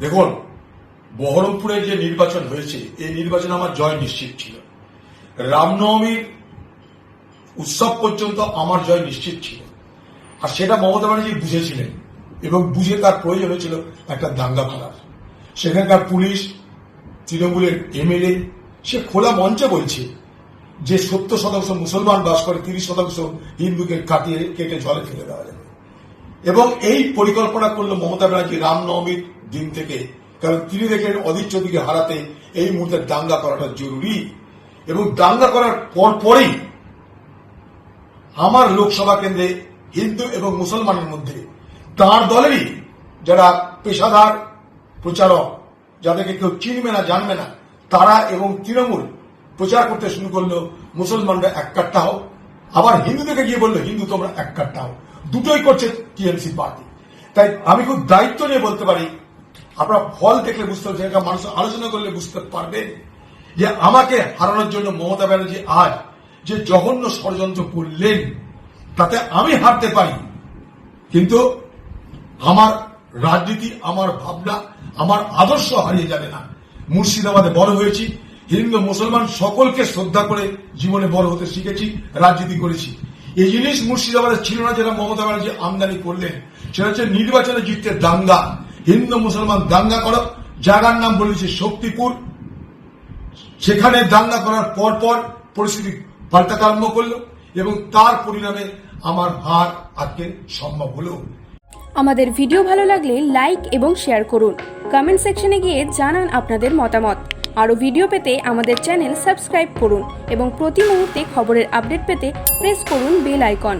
দেখুন, বহরমপুরে যে নির্বাচন হয়েছে, এই নির্বাচন আমার জয় নিশ্চিত ছিল। রামনবমীর উৎসব পর্যন্ত আমার জয় নিশ্চিত ছিল। আর সেটা মমতা ব্যানার্জি বুঝেছিলেন এবং বুঝে তার প্রয়োজন হয়েছিল একটা দাঙ্গা করার সেখানকার পুলিশ, তৃণমূলের এমএলএ, সে খোলা মঞ্চে বলছে যে সত্তর শতাংশ মুসলমান বাস করে, তিরিশ শতাংশ হিন্দুকে কাটিয়ে কেটে জলে ফেলে দেওয়া যাবে। এবং এই পরিকল্পনা করল মমতা ব্যানার্জি রামনবমীর দিন থেকে, কারণ তিনি দেখলেন অধীর চৌধুরীকে হারাতে এই মুহূর্তে দাঙ্গা করাটা জরুরি। এবং দাঙ্গা করার পর পরেই আমার লোকসভা কেন্দ্রে হিন্দু এবং মুসলমানের মধ্যে তার দলেরই যারা পেশাদার প্রচারক, যাদেরকে কেউ চিনবে না, জানবে না, তারা এবং তৃণমূল প্রচার করতে শুরু করল মুসলমানরা এক কাট্টা হোক আবার হিন্দুদেরকে গিয়ে বলল, হিন্দু, তোমরা এক কাট্টা হোক দুটোই করছে টিএমসি পার্টি। তাই আমি খুব দায়িত্ব নিয়ে বলতে পারি আপনারা ফল দেখলে বুঝতে পারছেন এটা মানুষ আলোচনা করলে বুঝতে পারবেন যে আমাকে হারানোর জন্য মমতা ব্যানার্জি আজ যে জঘন্য ষড়যন্ত্র করলেন, তাতে আমি হারতে পারি। কিন্তু আমার রাজনীতি, আমার ভাবনা, আমার আদর্শ হারিয়ে যাবে না। মুর্শিদাবাদে বড় হয়েছি, হিন্দু, মুসলমান সকলকে শ্রদ্ধা করে জীবনে বড় হতে শিখেছি, রাজনীতি করেছি। এই জিনিস মুর্শিদাবাদে ছিল না, যেটা মমতা ব্যানার্জি আমদানি করলেন। সেটা হচ্ছে নির্বাচনে জিততে দাঙ্গা। হিন্দু মুসলমান দাঙ্গা করো জায়গার নাম বলেছে শক্তিপুর। সেখানে দাঙ্গা করার পর পর পরিস্থিতি পাল্টাতে আরম্ভ করল এবং তার পরিণামে আমার হার আজকে সম্ভব হলো। আমাদের ভিডিও ভালো লাগলে লাইক এবং শেয়ার করুন। কমেন্ট সেকশনে গিয়ে জানান আপনাদের মতামত। আরও ভিডিও পেতে আমাদের চ্যানেল সাবস্ক্রাইব করুন এবং প্রতি মুহূর্তে খবরের আপডেট পেতে প্রেস করুন বেল আইকন।